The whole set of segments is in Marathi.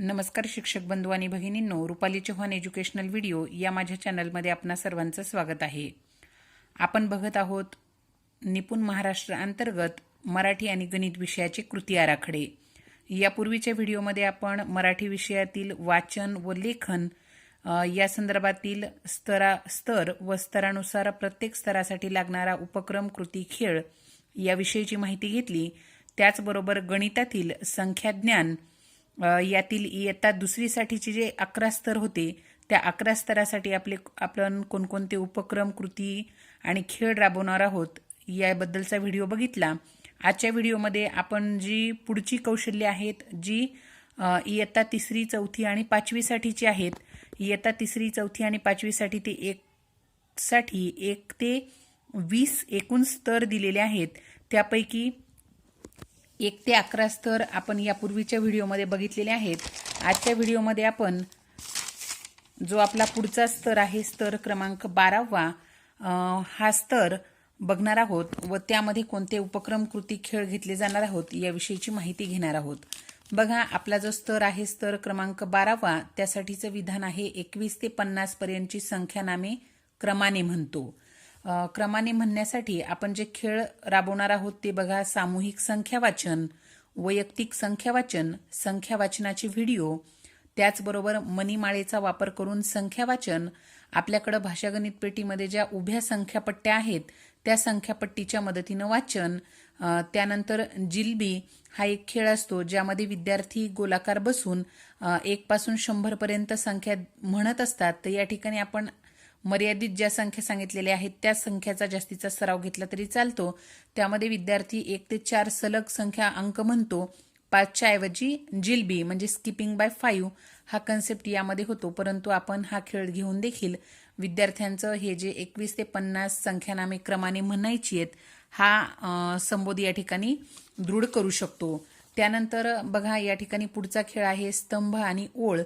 नमस्कार शिक्षक बंधू आणि भगिनींनो रुपाली चव्हाण एज्युकेशनल व्हिडिओ या माझ्या चॅनलमध्ये आपणा सर्वांचं स्वागत आहे. आपण बघत आहोत निपुण महाराष्ट्र अंतर्गत मराठी आणि गणित विषयाचे कृती आराखडे. यापूर्वीच्या व्हिडिओमध्ये आपण मराठी विषयातील वाचन व लेखन या संदर्भातील स्तरा स्तर व स्तरानुसार प्रत्येक स्तरासाठी लागणारा उपक्रम कृती खेळ याविषयीची माहिती घेतली. त्याचबरोबर गणितातील संख्याज्ञान ज्ञान यातील इयत्ता दुसरीसाठीचे जे अकरा स्तर होते त्या अकरा स्तरासाठी आपले आपण कोणकोणते उपक्रम कृती आणि खेळ राबवणार आहोत याबद्दलचा व्हिडिओ बघितला. आजच्या व्हिडिओमध्ये आपण जी पुढची कौशल्य आहेत जी इयत्ता तिसरी चौथी आणि पाचवीसाठीची आहेत इयत्ता तिसरी चौथी आणि पाचवीसाठी ते एक साठी एक ते वीस एकूण स्तर दिलेले आहेत. त्यापैकी एक ते अकरा स्तर आपण यापूर्वीच्या व्हिडिओमध्ये बघितलेले आहेत. आजच्या व्हिडिओमध्ये आपण जो आपला पुढचा स्तर आहे स्तर क्रमांक बारावा हा स्तर बघणार आहोत व त्यामध्ये कोणते उपक्रम कृती खेळ घेतले जाणार आहोत याविषयीची माहिती घेणार आहोत. बघा आपला जो स्तर आहे स्तर क्रमांक बारावा त्यासाठीचं विधान आहे एकवीस ते पन्नास पर्यंतची संख्या नामे क्रमाने म्हणतो. क्रमाने म्हणण्यासाठी आपण जे खेळ राबवणार आहोत ते बघा सामूहिक संख्या वाचन वैयक्तिक संख्या वाचन संख्या वाचनाचे व्हिडिओ त्याचबरोबर मनीमाळेचा वापर करून संख्या वाचन आपल्याकडं भाषागणित पेटीमध्ये ज्या उभ्या संख्यापट्ट्या आहेत त्या संख्यापट्टीच्या मदतीनं वाचन त्यानंतर जिलबी हा एक खेळ असतो ज्यामध्ये विद्यार्थी गोलाकार बसून एकपासून शंभरपर्यंत संख्या म्हणत असतात. तर या ठिकाणी आपण मर्यादित ज्या संख्या सांगितलेल्या आहेत त्या संख्याचा जास्तीचा सराव घेतला तरी चालतो. त्यामध्ये विद्यार्थी एक ते चार सलग संख्या अंक म्हणतो. पाचच्या ऐवजी जिलबी म्हणजे स्किपिंग बाय फाईव्ह हा कन्सेप्ट यामध्ये होतो. परंतु आपण हा खेळ घेऊन देखील विद्यार्थ्यांचं हे जे एकवीस ते पन्नास संख्यानामे क्रमाने म्हणायची आहेत हा संबोध या ठिकाणी दृढ करू शकतो. त्यानंतर बघा या ठिकाणी पुढचा खेळ आहे स्तंभ आणि ओळ.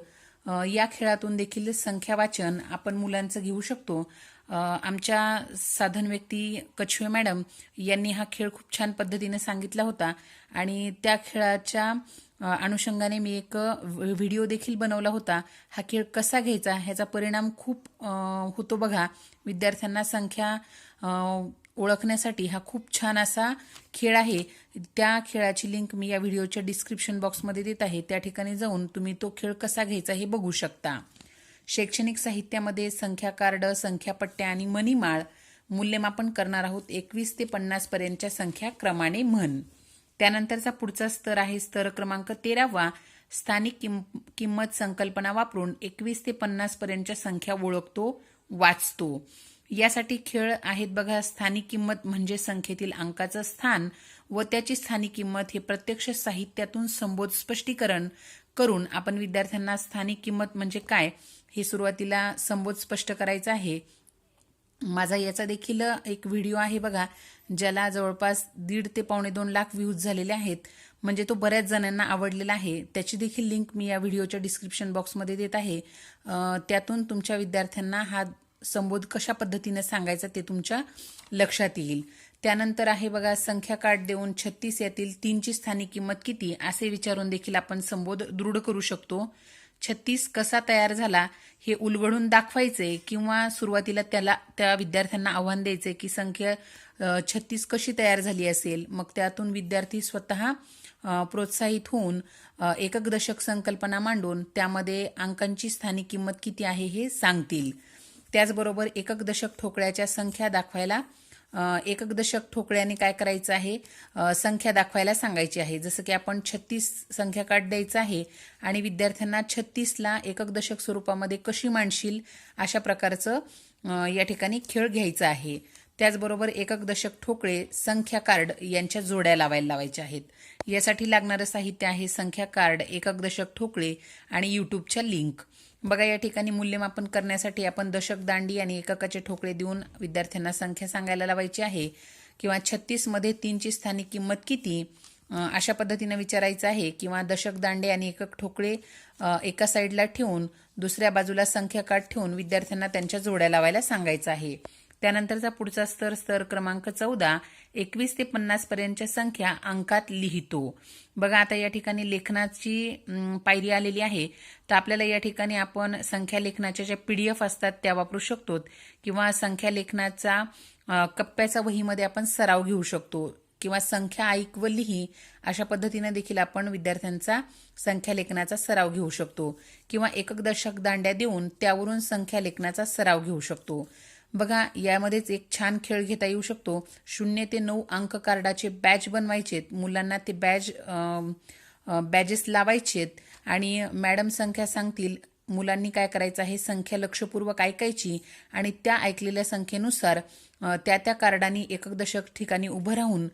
या खेळातून देखील संख्या वाचन आपण मुलांचं घेऊ शकतो. आमच्या साधन व्यक्ती कछवे मॅडम यांनी हा खेळ खूप छान पद्धतीने सांगितला होता आणि त्या खेळाच्या अनुषंगाने मी एक व्हिडिओ देखील बनवला होता. हा खेळ कसा घ्यायचा ह्याचा परिणाम खूप होतो बघा. विद्यार्थ्यांना संख्या ओळखण्यासाठी हा खूप छान असा खेळ आहे. त्या खेळाची लिंक मी या व्हिडिओच्या डिस्क्रिप्शन बॉक्समध्ये देत आहे. त्या ठिकाणी जाऊन तुम्ही तो खेळ कसा घ्यायचा हे बघू शकता. शैक्षणिक साहित्यामध्ये संख्या कार्ड संख्यापट्ट्या आणि मनीमाळ मूल्यमापन करणार आहोत एकवीस ते पन्नासपर्यंतच्या संख्या क्रमाने म्हण. त्यानंतरचा पुढचा स्तर आहे स्तर क्रमांक तेरावा. स्थानिक किम किंमत संकल्पना वापरून एकवीस ते पन्नासपर्यंतच्या संख्या ओळखतो वाचतो. यासाठी खेळ आहेत बघा स्थानिक किंमत म्हणजे संख्येतील अंकाचं स्थान व त्याची स्थानिक किंमत हे प्रत्यक्ष साहित्यातून संबोध स्पष्टीकरण करून आपण विद्यार्थ्यांना स्थानिक किंमत म्हणजे काय हे सुरुवातीला संबोध स्पष्ट करायचं आहे. माझा याचा देखील एक व्हिडिओ आहे बघा ज्याला जवळपास दीड ते पावणे दोन लाख व्ह्यूज झालेले आहेत. म्हणजे तो बऱ्याच जणांना आवडलेला आहे. त्याची देखील लिंक मी या व्हिडिओच्या डिस्क्रिप्शन बॉक्समध्ये देत आहे. त्यातून तुमच्या विद्यार्थ्यांना हा संबोध कशा पद्धतीने सांगायचा ते तुमच्या लक्षात येईल. त्यानंतर आहे बघा संख्या कार्ड देऊन छत्तीस यातील तीनची स्थानिक किंमत किती असे विचारून देखील आपण संबोध दृढ करू शकतो. छत्तीस कसा तयार झाला हे उलगडून दाखवायचे किंवा सुरुवातीला त्याला त्या विद्यार्थ्यांना आव्हान द्यायचे की संख्या छत्तीस कशी तयार झाली असेल मग त्यातून विद्यार्थी स्वतः प्रोत्साहित होऊन एकक दशक संकल्पना मांडून त्यामध्ये अंकांची स्थानिक किंमत किती आहे हे सांगतील. त्याचबरोबर एकक दशक ठोकळ्याच्या संख्या दाखवायला एकक दशक ठोकळ्याने काय करायचं आहे? संख्या दाखवायला सांगायची आहे. जसं की आपण छत्तीस संख्या कार्ड द्यायचं आहे आणि विद्यार्थ्यांना छत्तीसला एकक दशक स्वरूपामध्ये कशी मांडशील अशा प्रकारचं या ठिकाणी खेळ घ्यायचा आहे. त्याचबरोबर एकक दशक ठोकळे संख्या कार्ड यांच्या जोड्या लावायला लावायच्या आहेत. यासाठी लागणारं साहित्य आहे संख्या कार्ड एकक दशक ठोकळे आणि यूट्यूबच्या लिंक बघा या ठिकाणी मूल्यमापन करण्यासाठी आपण दशक दांडी आणि एककाचे ठोकळे देऊन विद्यार्थ्यांना संख्या सांगायला लावायची आहे. किंवा छत्तीसमध्ये तीनची स्थानिक किंमत किती? अशा पद्धतीनं विचारायचं आहे. किंवा दशक दांडे आणि एकक ठोकळे एका साईडला ठेवून दुसऱ्या बाजूला संख्या काढ ठेवून विद्यार्थ्यांना त्यांच्या जोड्या लावायला सांगायचं आहे. त्यानंतरचा पुढचा स्तर स्तर क्रमांक चौदा एकवीस ते पन्नास पर्यंतच्या संख्या अंकात लिहितो. बघा आता या ठिकाणी लेखनाची पायरी आलेली आहे. तर आपल्याला या ठिकाणी आपण संख्या लेखनाच्या ज्या पी डी एफ असतात त्या वापरू शकतो किंवा संख्या लेखनाचा कप्प्याचा वहीमध्ये आपण सराव घेऊ शकतो किंवा संख्या ऐक व लिही अशा पद्धतीने देखील आपण विद्यार्थ्यांचा संख्या लेखनाचा सराव घेऊ शकतो किंवा एकक दशक दांड्या देऊन त्यावरून संख्या लेखनाचा सराव घेऊ शकतो. बघा यामध्येच एक छान खेळ घेता येऊ शकतो. शून्य ते नऊ अंक कार्डाचे बॅच बनवायचेत. मुलांना ते बॅच बॅजेस लावायचेत. आणि मॅडम संख्या सांगतील मुलांनी काय करायचं आहे संख्या लक्षपूर्वक ऐकायची आणि त्या ऐकलेल्या संख्येनुसार त्या त्या कार्डाने एकक दशक ठिकाणी उभं राहून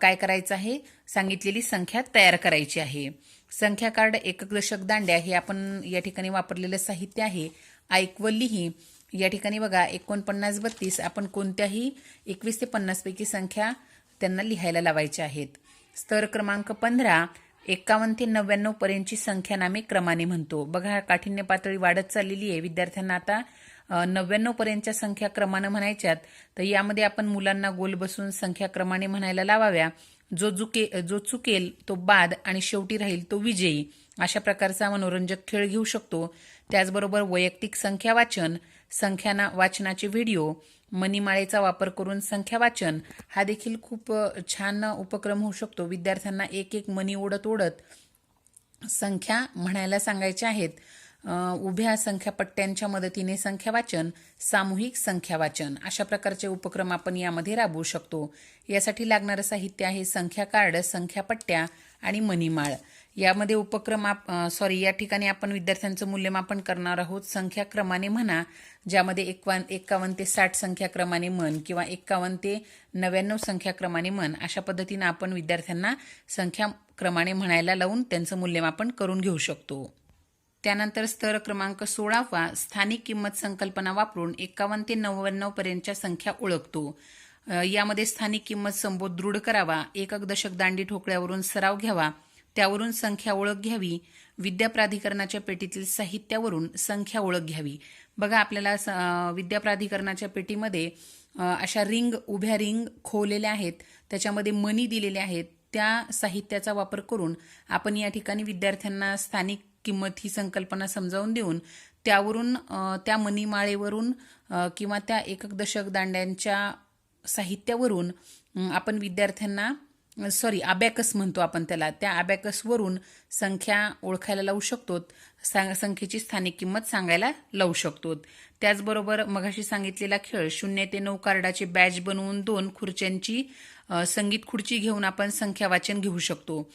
काय करायचं आहे सांगितलेली संख्या तयार करायची आहे. संख्या कार्ड एकक दशक दांड्या हे आपण या ठिकाणी वापरलेलं साहित्य आहे. ऐक व लिही या ठिकाणी बघा एकोणपन्नास बत्तीस आपण कोणत्याही एकवीस ते पन्नासपैकी संख्या त्यांना लिहायला लावायच्या आहेत. स्तर क्रमांक पंधरा एकावन्न ते नव्याण्णव पर्यंतची संख्या नामे क्रमाने म्हणतो. बघा काठिण्य पातळी वाढत चाललेली आहे. विद्यार्थ्यांना आता नव्याण्णव पर्यंतच्या संख्या क्रमानं म्हणायच्यात. तर यामध्ये आपण मुलांना गोल बसून संख्या क्रमाने म्हणायला लावाव्या. जो चुके जो चुकेल तो बाद आणि शेवटी राहील तो विजयी. अशा प्रकारचा मनोरंजक खेळ घेऊ शकतो. त्याचबरोबर वैयक्तिक संख्या वाचन संख्याना वाचनाचे व्हिडिओ मनीमाळेचा वापर करून संख्या वाचन हा देखील खूप छान उपक्रम होऊ शकतो. विद्यार्थ्यांना एक एक मनी ओढत ओढत संख्या म्हणायला सांगायच्या आहेत. उभ्या संख्या पट्ट्यांच्या मदतीने संख्या वाचन सामूहिक संख्या वाचन अशा प्रकारचे उपक्रम आपण यामध्ये राबवू शकतो. यासाठी लागणारं साहित्य आहे संख्या कार्ड संख्या पट्ट्या आणि मनीमाळ यामध्ये उपक्रम आप सॉरी या ठिकाणी आपण विद्यार्थ्यांचं मूल्यमापन करणार आहोत. संख्या क्रमाने म्हणा ज्यामध्ये एकवान एकावन्न ते साठ संख्या क्रमाने म्हण किंवा एकावन्न ते नव्याण्णव संख्या क्रमाने म्हण अशा पद्धतीनं आपण विद्यार्थ्यांना संख्या क्रमाने म्हणायला लावून त्यांचं मूल्यमापन करून घेऊ शकतो. त्यानंतर स्तर क्रमांक सोळावा स्थानिक किंमत संकल्पना वापरून एकावन्न ते नव्याण्णव पर्यंतच्या संख्या ओळखतो. यामध्ये स्थानिक किंमत संबोध दृढ करावा एकक दशक दांडी ठोकळ्यावरून सराव घ्यावा त्यावरून संख्या ओळख घ्यावी. विद्या प्राधिकरणाच्या पेटीतील साहित्यावरून संख्या ओळख घ्यावी. बघा आपल्याला स- विद्याप्राधिकरणाच्या विद्या प्राधिकरणाच्या पेटीमध्ये अशा रिंग उभ्या रिंग खोवलेल्या आहेत. त्याच्यामध्ये मनी दिलेले आहेत. त्या साहित्याचा वापर करून आपण या ठिकाणी विद्यार्थ्यांना स्थानिक किंमत ही संकल्पना समजावून देऊन त्यावरून त्या मनीमाळेवरून किंवा त्या एकक दशक दांड्यांच्या साहित्यावरून आपण विद्यार्थ्यांना सॉरी अबॅकस म्हणतो आपण त्याला. त्या अबॅकसवरून संख्या ओळखायला लावू शकतो सा- संख्येची स्थानिक किंमत सांगायला लावू शकतो त्याचबरोबर मगाशी सांगितलेला खेळ शून्य ते नऊ कार्डाचे बॅच बनवून दोन खुर्च्यांची संगीत खुर्ची घेऊन आपण संख्या वाचन घेऊ शकतो.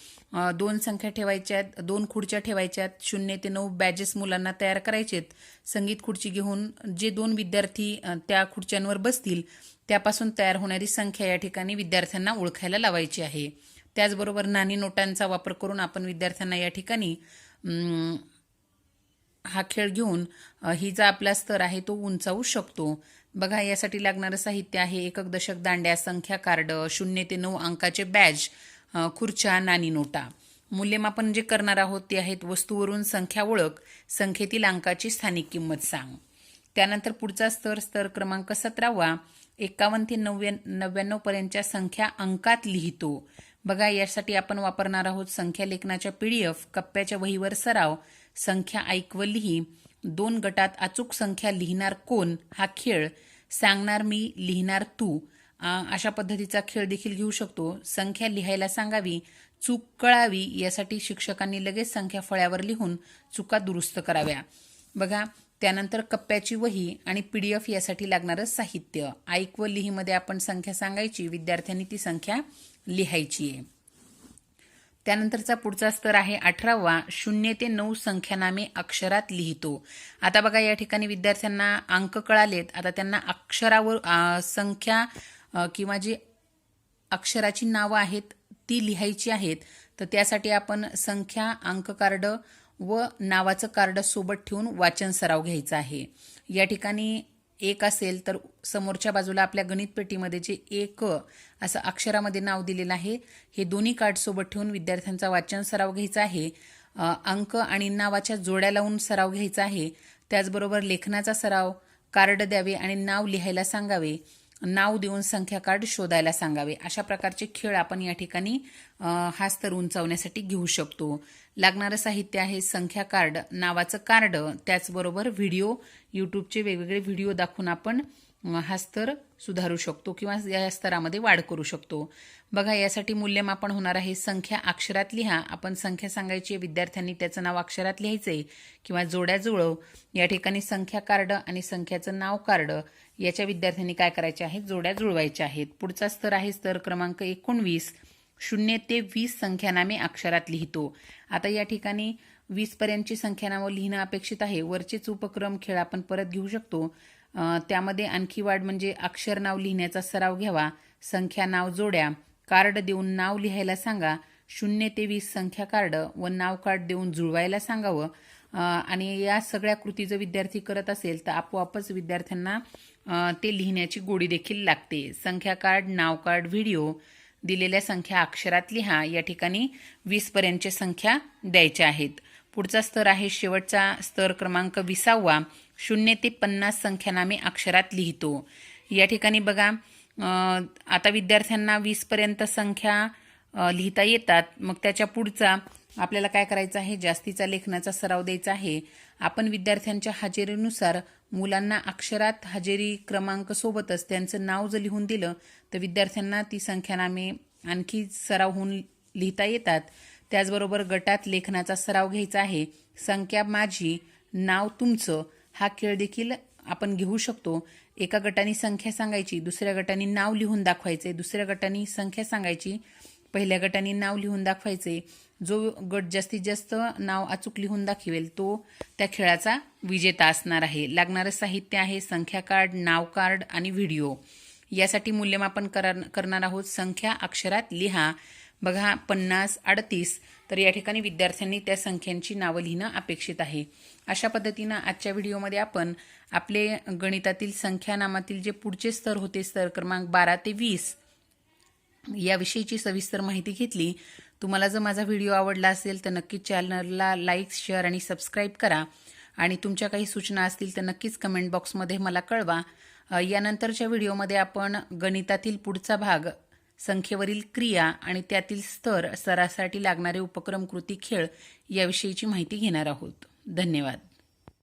दोन संख्या ठेवायच्यात दोन खुर्च्या ठेवायच्यात शून्य ते नऊ बॅजेस मुलांना तयार करायचेत. संगीत खुर्ची घेऊन जे दोन विद्यार्थी त्या खुर्च्यांवर बसतील त्यापासून तयार होणारी संख्या या ठिकाणी विद्यार्थ्यांना ओळखायला लावायची आहे. त्याचबरोबर नाणी नोटांचा वापर करून आपण विद्यार्थ्यांना या ठिकाणी हा खेळ घेऊन ही जा आपला स्तर आहे तो उंचावू शकतो. बघा यासाठी लागणारं साहित्य आहे एकक दशक दांड्या संख्या कार्ड शून्य ते नऊ अंकाचे बॅज खुर्च्या नाणी नोटा. मूल्यमापन जे करणार आहोत ते आहेत वस्तूवरून संख्या ओळख संख्येतील अंकाची स्थानिक किंमत सांग. त्यानंतर पुढचा स्तर स्तर क्रमांक सतरावा एकावन्न ते नव्या नव्याण्णव पर्यंतच्या संख्या अंकात लिहितो. बघा यासाठी आपण वापरणार आहोत संख्या लेखनाच्या पीडीएफ कप्प्याच्या वहीवर सराव संख्या ऐकव लिही दोन गटात अचूक संख्या लिहिणार कोण हा खेळ सांगणार मी लिहिणार तू आ, अशा पद्धतीचा खेळ देखील घेऊ शकतो. संख्या लिहायला सांगावी चूक कळावी यासाठी शिक्षकांनी लगेच संख्या फळ्यावर लिहून चुका दुरुस्त कराव्या. बघा त्यानंतर कप्प्याची वही आणि पी डी एफ यासाठी लागणारं साहित्य. ऐक व लिहीमध्ये आपण संख्या सांगायची विद्यार्थ्यांनी ती संख्या लिहायची आहे. त्यानंतरचा पुढचा स्तर आहे अठरावा. शून्य ते नऊ संख्यानामे अक्षरात लिहितो. आता बघा या ठिकाणी विद्यार्थ्यांना अंक कळालेत. आता त्यांना अक्षरावर संख्या किंवा जी अक्षराची नावं आहेत ती लिहायची आहेत. तर त्यासाठी आपण संख्या अंक कार्ड व नावाचं कार्ड सोबत ठेवून वाचन सराव घ्यायचा आहे. या ठिकाणी एक असेल तर समोरच्या बाजूला आपल्या गणित पेटीमध्ये जे एक असं अक्षरामध्ये नाव दिलेलं आहे हे दोन्ही कार्ड सोबत ठेवून विद्यार्थ्यांचा वाचन सराव घ्यायचा आहे. अंक आणि नावाच्या जोड्या लावून सराव घ्यायचा आहे. त्याचबरोबर लेखनाचा सराव कार्ड द्यावे आणि नाव लिहायला सांगावे. नाव देऊन संख्या कार्ड शोधायला सांगावे. अशा प्रकारचे खेळ आपण या ठिकाणी हा स्तर उंचावण्यासाठी घेऊ शकतो. लागणारं साहित्य आहे संख्या कार्ड. नावाचं कार्ड त्याचबरोबर व्हिडिओ यूट्यूबचे वेगवेगळे व्हिडिओ दाखवून आपण हा स्तर सुधारू शकतो किंवा या स्तरामध्ये वाढ करू शकतो. बघा यासाठी मूल्यमापन होणार आहे. संख्या अक्षरात लिहा. आपण संख्या सांगायची आहे. विद्यार्थ्यांनी त्याचं नाव अक्षरात लिहायचंय किंवा जोड्या जुळव या ठिकाणी संख्या कार्ड आणि संख्याचं नाव कार्ड. याच्या विद्यार्थ्यांनी काय करायचे आहे? जोड्या जुळवायच्या आहेत. पुढचा स्तर आहे स्तर क्रमांक एकोणवीस. शून्य ते वीस संख्यानामे अक्षरात लिहितो. आता या ठिकाणी वीसपर्यंतची संख्यानामं लिहिणं अपेक्षित आहे. वरचेच उपक्रम खेळ आपण परत घेऊ शकतो. त्यामध्ये आणखी वाढ म्हणजे अक्षर नाव लिहिण्याचा सराव घ्यावा. संख्या नाव जोड्या. कार्ड देऊन नाव लिहायला सांगा. शून्य ते वीस संख्या कार्ड व नाव कार्ड देऊन जुळवायला सांगावं. आणि या सगळ्या कृती जर विद्यार्थी करत असेल तर आपोआपच विद्यार्थ्यांना ते लिहिण्याची गोडी देखील लागते. संख्या कार्ड नाव कार्ड व्हिडिओ दिलेल्या संख्या अक्षरात लिहा. या ठिकाणी वीसपर्यंतच्या संख्या द्यायच्या आहेत. पुढचा स्तर आहे शेवटचा स्तर क्रमांक विसावा. शून्य ते पन्नास संख्यानामे अक्षरात लिहितो. या ठिकाणी बघा आता विद्यार्थ्यांना वीसपर्यंत संख्या लिहिता येतात. मग त्याच्या पुढचा आपल्याला काय करायचं आहे? जास्तीचा लेखनाचा सराव द्यायचा आहे. आपण विद्यार्थ्यांच्या हजेरीनुसार मुलांना अक्षरात हजेरी क्रमांक सोबतच त्यांचं नाव जर लिहून दिलं तर विद्यार्थ्यांना ती संख्यानामे आणखी सराव होऊन लिहिता येतात. त्याचबरोबर गटात लेखनाचा सराव घ्यायचा आहे. संख्या माझी नाव तुमचं हा खेळ देखील आपण घेऊ शकतो. एका गटाने संख्या सांगायची दुसऱ्या गटाने नाव लिहून दाखवायचे दुसऱ्या गटाने संख्या सांगायची पहिल्या गटाने नाव लिहून दाखवायचे. जो गट जास्तीत जास्त नाव अचूक लिहून दाखवेल तो त्या खेळाचा विजेता असणार आहे. लागणारं साहित्य आहे संख्या कार्ड नाव कार्ड आणि व्हिडिओ. यासाठी मूल्यमापन करणार आहोत. संख्या अक्षरात लिहा. बघा पन्नास अडतीस. तर या ठिकाणी विद्यार्थ्यांनी त्या संख्यांची नावं लिहिणं अपेक्षित आहे. अशा पद्धतीनं आजच्या व्हिडिओमध्ये आपण आपले गणितातील संख्या नामातील जे पुढचे स्तर होते स्तर क्रमांक बारा ते वीस याविषयीची सविस्तर माहिती घेतली. तुम्हाला जर माझा व्हिडिओ आवडला असेल तर नक्कीच चॅनलला लाईक शेअर आणि सबस्क्राईब करा. आणि तुमच्या काही सूचना असतील तर नक्कीच कमेंट बॉक्समध्ये मला कळवा. यानंतरच्या व्हिडिओमध्ये आपण गणितातील पुढचा भाग संख्येवरील क्रिया आणि त्यातील स्तर स्तरासाठी लागणारे उपक्रम कृती खेळ याविषयीची माहिती घेणार आहोत. धन्यवाद.